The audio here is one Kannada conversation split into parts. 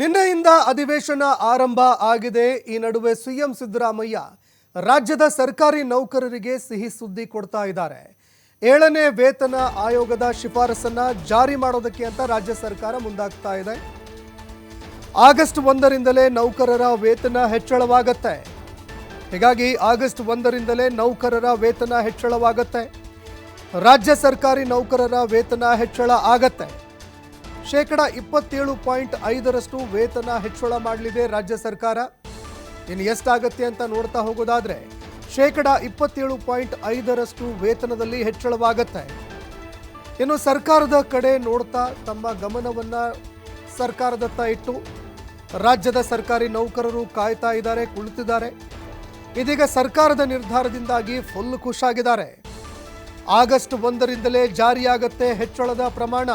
ನಿನ್ನೆಯಿಂದ ಅಧಿವೇಶನ ಆರಂಭ ಆಗಿದೆ. ಈ ನಡುವೆ ಸಿಎಂ ಸಿದ್ದರಾಮಯ್ಯ ರಾಜ್ಯದ ಸರ್ಕಾರಿ ನೌಕರರಿಗೆ ಸಿಹಿ ಸುದ್ದಿ ಕೊಡ್ತಾ ಇದ್ದಾರೆ. ಏಳನೇ ವೇತನ ಆಯೋಗದ ಶಿಫಾರಸನ್ನ ಜಾರಿ ಮಾಡೋದಕ್ಕೆ ಅಂತ ರಾಜ್ಯ ಸರ್ಕಾರ ಮುಂದಾಗ್ತಾ ಇದೆ. ಆಗಸ್ಟ್ ಒಂದರಿಂದಲೇ ನೌಕರರ ವೇತನ ಹೆಚ್ಚಳವಾಗತ್ತೆ. ಹೀಗಾಗಿ ಆಗಸ್ಟ್ ಒಂದರಿಂದಲೇ ನೌಕರರ ವೇತನ ಹೆಚ್ಚಳವಾಗತ್ತೆ. ರಾಜ್ಯ ಸರ್ಕಾರಿ ನೌಕರರ ವೇತನ ಹೆಚ್ಚಳ ಆಗತ್ತೆ. ಶೇಕಡ ಇಪ್ಪತ್ತೇಳು ಪಾಯಿಂಟ್ ಐದರಷ್ಟು ವೇತನ ಹೆಚ್ಚಳ ಮಾಡಲಿದೆ ರಾಜ್ಯ ಸರ್ಕಾರ. ಇನ್ನು ಎಷ್ಟಾಗತ್ತೆ ಅಂತ ನೋಡ್ತಾ ಹೋಗೋದಾದ್ರೆ, ಶೇಕಡ ಇಪ್ಪತ್ತೇಳು ಪಾಯಿಂಟ್ ಐದರಷ್ಟು ವೇತನದಲ್ಲಿ ಹೆಚ್ಚಳವಾಗತ್ತೆ. ಇನ್ನು ಸರ್ಕಾರದ ಕಡೆ ನೋಡ್ತಾ ತಮ್ಮ ಗಮನವನ್ನ ಸರ್ಕಾರದತ್ತ ಇಟ್ಟು ರಾಜ್ಯದ ಸರ್ಕಾರಿ ನೌಕರರು ಕಾಯ್ತಾ ಇದ್ದಾರೆ, ಕುಳಿತಿದ್ದಾರೆ. ಇದೀಗ ಸರ್ಕಾರದ ನಿರ್ಧಾರದಿಂದಾಗಿ ಫುಲ್ ಖುಷಾಗಿದ್ದಾರೆ ಆಗಸ್ಟ್ ಒಂದರಿಂದಲೇ ಜಾರಿಯಾಗತ್ತೆ ಹೆಚ್ಚಳದ ಪ್ರಮಾಣ.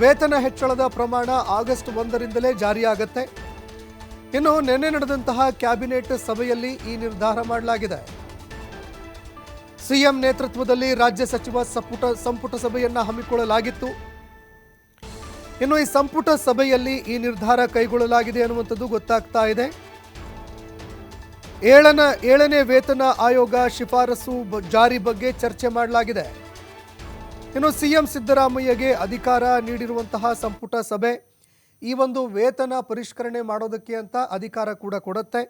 ವೇತನ ಹೆಚ್ಚಳದ ಪ್ರಮಾಣ ಆಗಸ್ಟ್ ಒಂದರಿಂದಲೇ ಜಾರಿಯಾಗತ್ತೆ. ಇನ್ನು ನಿನ್ನೆ ನಡೆದಂತಹ ಕ್ಯಾಬಿನೆಟ್ ಸಭೆಯಲ್ಲಿ ಈ ನಿರ್ಧಾರ ಮಾಡಲಾಗಿದೆ. ಸಿಎಂ ನೇತೃತ್ವದಲ್ಲಿ ರಾಜ್ಯ ಸಚಿವ ಸಂಪುಟ ಸಂಪುಟ ಸಭೆಯನ್ನ ಹಮ್ಮಿಕೊಳ್ಳಲಾಗಿತ್ತು. ಇನ್ನು ಈ ಸಂಪುಟ ಸಭೆಯಲ್ಲಿ ಈ ನಿರ್ಧಾರ ಕೈಗೊಳ್ಳಲಾಗಿದೆ ಅನ್ನುವಂಥದ್ದು ಗೊತ್ತಾಗ್ತಾ ಇದೆ. ಏಳನ, ಏಳನೇ ವೇತನ ಆಯೋಗ ಶಿಫಾರಸು ಜಾರಿ ಬಗ್ಗೆ ಚರ್ಚೆ ಮಾಡಲಾಗಿದೆ. ಇನ್ನು ಸಿಎಂ ಸಿದ್ದರಾಮಯ್ಯಗೆ ಅಧಿಕಾರ ನೀಡಿರುವಂತಹ ಸಂಪುಟ ಸಭೆ. ಈ ಒಂದು ವೇತನ ಪರಿಷ್ಕರಣೆ ಮಾಡೋದಕ್ಕೆ ಅಂತ ಅಧಿಕಾರ ಕೂಡ ಕೊಡುತ್ತೆ.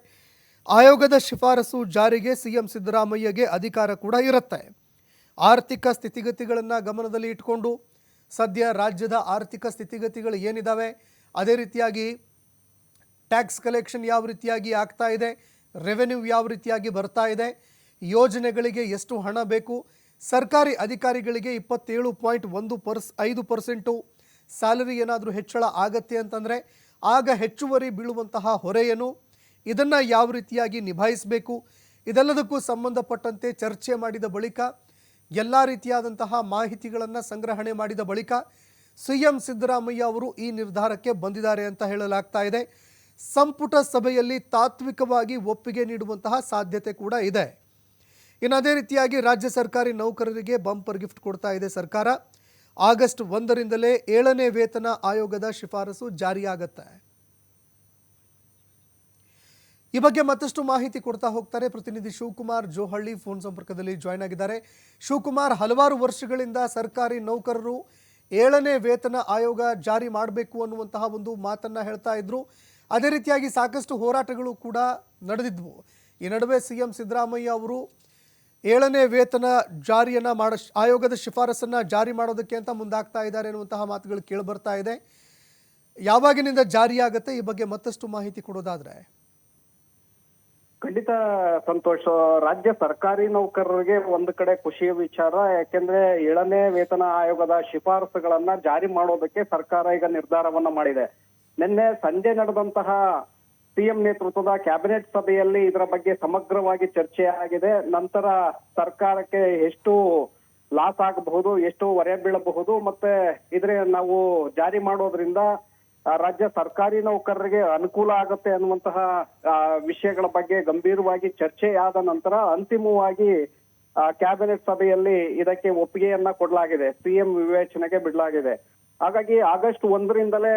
ಆಯೋಗದ ಶಿಫಾರಸು ಜಾರಿಗೆ ಸಿಎಂ ಸಿದ್ದರಾಮಯ್ಯಗೆ ಅಧಿಕಾರ ಕೂಡ ಇರುತ್ತೆ. ಆರ್ಥಿಕ ಸ್ಥಿತಿಗತಿಗಳನ್ನು ಗಮನದಲ್ಲಿ ಇಟ್ಕೊಂಡು ಸದ್ಯ ರಾಜ್ಯದ ಆರ್ಥಿಕ ಸ್ಥಿತಿಗತಿಗಳು ಏನಿದ್ದಾವೆ ಅದೇ ರೀತಿಯಾಗಿ ಟ್ಯಾಕ್ಸ್ ಕಲೆಕ್ಷನ್ ಯಾವ ರೀತಿಯಾಗಿ ಆಗ್ತಾ ಇದೆ, ರೆವೆನ್ಯೂ ಯಾವ ರೀತಿಯಾಗಿ ಬರ್ತಾ ಇದೆ, ಯೋಜನೆಗಳಿಗೆ ಎಷ್ಟು ಹಣ ಬೇಕು ಸರ್ಕಾರಿ ಅಧಿಕಾರಿಗಳಿಗೆ ಇಪ್ಪತ್ತೇಳು ಪಾಯಿಂಟ್ ಒಂದು ಪರ್ಸ್ ಐದು ಪರ್ಸೆಂಟು ಸ್ಯಾಲರಿ ಏನಾದರೂ ಹೆಚ್ಚಳ ಆಗತ್ತೆ ಅಂತಂದರೆ ಆಗ ಹೆಚ್ಚುವರಿ ಬೀಳುವಂತಹ ಹೊರೆಯನ್ನು ಇದನ್ನು ಯಾವ ರೀತಿಯಾಗಿ ನಿಭಾಯಿಸಬೇಕು? ಇದೆಲ್ಲದಕ್ಕೂ ಸಂಬಂಧಪಟ್ಟಂತೆ ಚರ್ಚೆ ಮಾಡಿದ ಬಳಿಕ, ಎಲ್ಲ ರೀತಿಯಾದಂತಹ ಮಾಹಿತಿಗಳನ್ನು ಸಂಗ್ರಹಣೆ ಮಾಡಿದ ಬಳಿಕ ಸಿ ಎಂ ಸಿದ್ದರಾಮಯ್ಯ ಅವರು ಈ ನಿರ್ಧಾರಕ್ಕೆ ಬಂದಿದ್ದಾರೆ ಅಂತ ಹೇಳಲಾಗ್ತಾ ಇದೆ. ಸಂಪುಟ ಸಭೆಯಲ್ಲಿ ತಾತ್ವಿಕವಾಗಿ ಒಪ್ಪಿಗೆ ನೀಡುವಂತಹ ಸಾಧ್ಯತೆ ಕೂಡ ಇದೆ. ಇನ್ನು ಅದೇ ರೀತಿಯಾಗಿ ರಾಜ್ಯ ಸರ್ಕಾರಿ ನೌಕರರಿಗೆ ಬಂಪರ್ ಗಿಫ್ಟ್ ಕೊಡ್ತಾ ಇದೆ ಸರ್ಕಾರ. ಆಗಸ್ಟ್ ಒಂದರಿಂದಲೇ ಏಳನೇ ವೇತನ ಆಯೋಗದ ಶಿಫಾರಸು ಜಾರಿಯಾಗತ್ತೆ. ಈ ಬಗ್ಗೆ ಮತ್ತಷ್ಟು ಮಾಹಿತಿ ಕೊಡ್ತಾ ಹೋಗ್ತಾರೆ ಪ್ರತಿನಿಧಿ ಶಿವಕುಮಾರ್ ಜೋಹಳ್ಳಿ, ಫೋನ್ ಸಂಪರ್ಕದಲ್ಲಿ ಜಾಯ್ನ್ ಆಗಿದ್ದಾರೆ. ಶಿವಕುಮಾರ್, ಹಲವಾರು ವರ್ಷಗಳಿಂದ ಸರ್ಕಾರಿ ನೌಕರರು ಏಳನೇ ವೇತನ ಆಯೋಗ ಜಾರಿ ಮಾಡಬೇಕು ಅನ್ನುವಂತಹ ಒಂದು ಮಾತನ್ನ ಹೇಳ್ತಾ ಇದ್ರು. ಅದೇ ರೀತಿಯಾಗಿ ಸಾಕಷ್ಟು ಹೋರಾಟಗಳು ಕೂಡ ನಡೆದಿದ್ವು. ಈ ನಡುವೆ ಸಿ ಎಂ ಸಿದ್ದರಾಮಯ್ಯ ಅವರು ಏಳನೇ ವೇತನ ಜಾರಿಯನ್ನ ಮಾಡ ಆಯೋಗದ ಶಿಫಾರಸನ್ನ ಜಾರಿ ಮಾಡೋದಕ್ಕೆ ಅಂತ ಮುಂದಾಗ್ತಾ ಇದ್ದಾರೆ ಎನ್ನುವಂತಹ ಮಾತುಗಳು ಕೇಳಿ ಬರ್ತಾ ಇದೆ. ಯಾವಾಗಿನಿಂದ ಜಾರಿಯಾಗುತ್ತೆ? ಈ ಬಗ್ಗೆ ಮತ್ತಷ್ಟು ಮಾಹಿತಿ ಕೊಡೋದಾದ್ರೆ. ಖಂಡಿತ ಸಂತೋಷ, ರಾಜ್ಯ ಸರ್ಕಾರಿ ನೌಕರರಿಗೆ ಒಂದು ಕಡೆ ಖುಷಿಯ ವಿಚಾರ, ಯಾಕೆಂದ್ರೆ ಏಳನೇ ವೇತನ ಆಯೋಗದ ಶಿಫಾರಸುಗಳನ್ನ ಜಾರಿ ಮಾಡೋದಕ್ಕೆ ಸರ್ಕಾರ ಈಗ ನಿರ್ಧಾರವನ್ನ ಮಾಡಿದೆ. ನಿನ್ನೆ ಸಂಜೆ ನಡೆದಂತಹ ಸಿಎಂ ನೇತೃತ್ವದ ಕ್ಯಾಬಿನೆಟ್ ಸಭೆಯಲ್ಲಿ ಇದರ ಬಗ್ಗೆ ಸಮಗ್ರವಾಗಿ ಚರ್ಚೆ ಆಗಿದೆ. ನಂತರ ಸರ್ಕಾರಕ್ಕೆ ಎಷ್ಟು ಲಾಸ್ ಆಗಬಹುದು, ಎಷ್ಟು ಹೊರೆ ಬೀಳಬಹುದು, ಮತ್ತೆ ಇದ್ರೆ ನಾವು ಜಾರಿ ಮಾಡೋದ್ರಿಂದ ರಾಜ್ಯ ಸರ್ಕಾರಿ ನೌಕರರಿಗೆ ಅನುಕೂಲ ಆಗುತ್ತೆ ಅನ್ನುವಂತಹ ವಿಷಯಗಳ ಬಗ್ಗೆ ಗಂಭೀರವಾಗಿ ಚರ್ಚೆಯಾದ ನಂತರ ಅಂತಿಮವಾಗಿ ಕ್ಯಾಬಿನೆಟ್ ಸಭೆಯಲ್ಲಿ ಇದಕ್ಕೆ ಒಪ್ಪಿಗೆಯನ್ನ ಕೊಡಲಾಗಿದೆ. ಸಿಎಂ ವಿವೇಚನೆಗೆ ಬಿಡಲಾಗಿದೆ. ಹಾಗಾಗಿ ಆಗಸ್ಟ್ ಒಂದರಿಂದಲೇ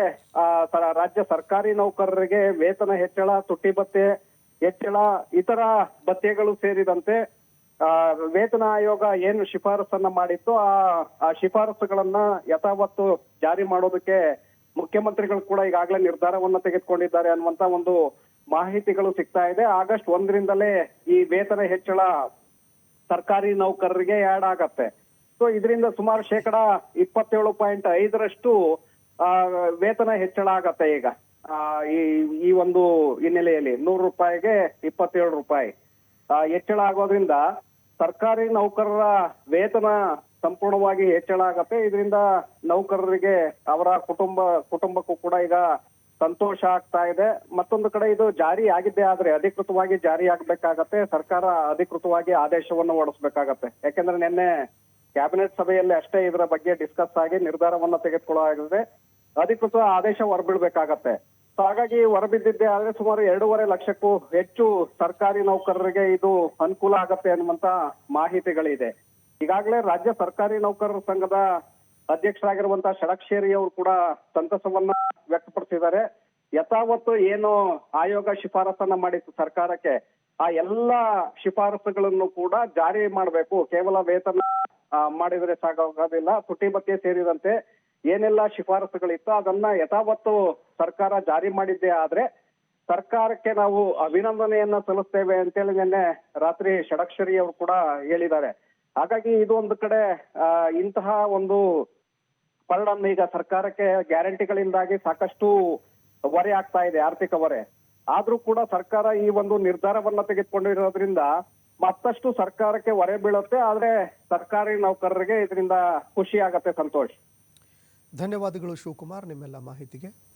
ರಾಜ್ಯ ಸರ್ಕಾರಿ ನೌಕರರಿಗೆ ವೇತನ ಹೆಚ್ಚಳ, ತುಟ್ಟಿ ಭತ್ಯೆ ಹೆಚ್ಚಳ, ಇತರ ಭತ್ಯೆಗಳು ಸೇರಿದಂತೆ ವೇತನ ಆಯೋಗ ಏನು ಶಿಫಾರಸನ್ನ ಮಾಡಿತ್ತು ಆ ಆ ಶಿಫಾರಸುಗಳನ್ನ ಯಥಾವತ್ತು ಜಾರಿ ಮಾಡೋದಕ್ಕೆ ಮುಖ್ಯಮಂತ್ರಿಗಳು ಕೂಡ ಈಗಾಗಲೇ ನಿರ್ಧಾರವನ್ನ ತೆಗೆದುಕೊಂಡಿದ್ದಾರೆ ಅನ್ನುವಂತ ಒಂದು ಮಾಹಿತಿಗಳು ಸಿಗ್ತಾ ಇದೆ. ಆಗಸ್ಟ್ ಒಂದರಿಂದಲೇ ಈ ವೇತನ ಹೆಚ್ಚಳ ಸರ್ಕಾರಿ ನೌಕರರಿಗೆ ಆಡ್ ಆಗತ್ತೆ. ಸೊ ಇದರಿಂದ ಸುಮಾರು ಶೇಕಡ ಇಪ್ಪತ್ತೇಳು ಪಾಯಿಂಟ್ ಐದರಷ್ಟು ವೇತನ ಹೆಚ್ಚಳ ಆಗತ್ತೆ ಈಗ. ಈ ಈ ಒಂದು ಹಿನ್ನೆಲೆಯಲ್ಲಿ ನೂರು ರೂಪಾಯಿಗೆ ಇಪ್ಪತ್ತೇಳು ರೂಪಾಯಿ. ಹೆಚ್ಚಳ ಆಗೋದ್ರಿಂದ ಸರ್ಕಾರಿ ನೌಕರರ ವೇತನ ಸಂಪೂರ್ಣವಾಗಿ ಹೆಚ್ಚಳ ಆಗತ್ತೆ. ಇದರಿಂದ ನೌಕರರಿಗೆ ಅವರ ಕುಟುಂಬ, ಕುಟುಂಬಕ್ಕೂ ಕೂಡ ಈಗ ಸಂತೋಷ ಆಗ್ತಾ ಇದೆ. ಮತ್ತೊಂದು ಕಡೆ ಇದು ಜಾರಿ ಆಗಿದ್ದೆ ಆದ್ರೆ ಅಧಿಕೃತವಾಗಿ ಜಾರಿ ಆಗ್ಬೇಕಾಗತ್ತೆ. ಸರ್ಕಾರ ಅಧಿಕೃತವಾಗಿ ಆದೇಶವನ್ನು ಹೊರಡಿಸ್ಬೇಕಾಗತ್ತೆ. ಯಾಕೆಂದ್ರೆ ನಿನ್ನೆ ಕ್ಯಾಬಿನೆಟ್ ಸಭೆಯಲ್ಲಿ ಅಷ್ಟೇ ಇದರ ಬಗ್ಗೆ ಡಿಸ್ಕಸ್ ಆಗಿ ನಿರ್ಧಾರವನ್ನ ತೆಗೆದುಕೊಳ್ಳಲಾಗಿದೆ ಅಧಿಕೃತ ಆದೇಶ ಹೊರಬೀಳ್ಬೇಕಾಗತ್ತೆ ಸೊ ಹಾಗಾಗಿ ಹೊರಬಿದ್ದಿದ್ದೆ ಆದ್ರೆ ಸುಮಾರು ಎರಡೂವರೆ ಲಕ್ಷಕ್ಕೂ ಹೆಚ್ಚು ಸರ್ಕಾರಿ ನೌಕರರಿಗೆ ಇದು ಅನುಕೂಲ ಆಗತ್ತೆ ಅನ್ನುವಂತ ಮಾಹಿತಿಗಳಿದೆ. ಈಗಾಗಲೇ ರಾಜ್ಯ ಸರ್ಕಾರಿ ನೌಕರರ ಸಂಘದ ಅಧ್ಯಕ್ಷರಾಗಿರುವಂತಹ ಷಡಕ್ಷೇರಿ ಅವರು ಕೂಡ ಸಂತಸವನ್ನ ವ್ಯಕ್ತಪಡಿಸಿದ್ದಾರೆ. ಯಥಾವತ್ತು ಏನು ಆಯೋಗ ಶಿಫಾರಸನ್ನ ಮಾಡಿತ್ತು ಸರ್ಕಾರಕ್ಕೆ? ಆ ಎಲ್ಲ ಶಿಫಾರಸುಗಳನ್ನು ಕೂಡ ಜಾರಿ ಮಾಡಬೇಕು. ಕೇವಲ ವೇತನ ಮಾಡಿದರೆ ಸಾಕಾಗೋದಿಲ್ಲ ತುಟಿ ಭತ್ಯೆ ಸೇರಿದಂತೆ ಏನೆಲ್ಲ ಶಿಫಾರಸುಗಳಿತ್ತು ಅದನ್ನ ಯಥಾವತ್ತು ಸರ್ಕಾರ ಜಾರಿ ಮಾಡಿದ್ದೇ ಆದ್ರೆ ಸರ್ಕಾರಕ್ಕೆ ನಾವು ಅಭಿನಂದನೆಯನ್ನ ಸಲ್ಲಿಸ್ತೇವೆ ಅಂತೇಳಿ ನಿನ್ನೆ ರಾತ್ರಿ ಷಡಕ್ಷರಿ ಅವರು ಕೂಡ ಹೇಳಿದ್ದಾರೆ. ಹಾಗಾಗಿ ಇದು ಒಂದು ಕಡೆ ಇಂತಹ ಒಂದು ಪರಿಣಾಮ ಈಗ ಸರ್ಕಾರಕ್ಕೆ ಗ್ಯಾರಂಟಿಗಳಿಂದಾಗಿ ಸಾಕಷ್ಟು ಹೊರೆ ಆಗ್ತಾ ಇದೆ, ಆರ್ಥಿಕ ಹೊರೆ. ಆದ್ರೂ ಕೂಡ ಸರ್ಕಾರ ಈ ಒಂದು ನಿರ್ಧಾರವನ್ನ ತೆಗೆದುಕೊಂಡಿರೋದ್ರಿಂದ ಮತ್ತಷ್ಟು ಸರ್ಕಾರಕ್ಕೆ ಹೊರೆ ಬೀಳುತ್ತೆ. ಆದ್ರೆ ಸರ್ಕಾರಿ ನೌಕರರಿಗೆ ಇದರಿಂದ ಖುಷಿ ಆಗತ್ತೆ, ಸಂತೋಷ್. ಧನ್ಯವಾದಗಳು ಶಿವಕುಮಾರ್, ನಿಮ್ಮೆಲ್ಲ ಮಾಹಿತಿಗೆ.